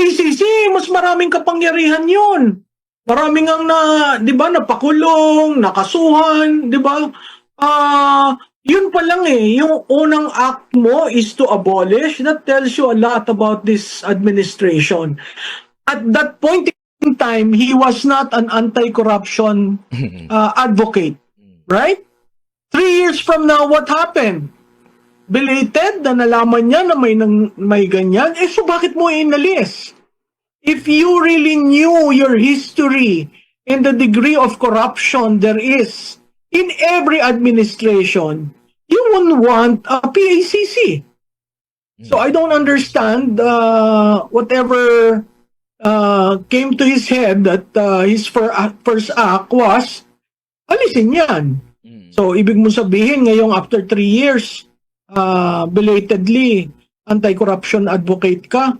PACC, mas maraming kapangyarihan yun. Maraming ang na, di ba, napakulong, nakasuhan, di ba? Ah, yun pa lang eh, yung unang act mo is to abolish. That tells you a lot about this administration. At that point in time, he was not an anti-corruption uh, advocate, right? Three years from now, what happened? Belated na nalaman niya na may, nang, may ganyan. Eh, so bakit mo inalis? If you really knew your history and the degree of corruption there is in every administration, you wouldn't want a PACC. So I don't understand uh, whatever uh, came to his head that uh, his fir- first act was alisin yan. Mm. So, ibig mo sabihin, ngayong after three years, uh, belatedly, anti-corruption advocate ka,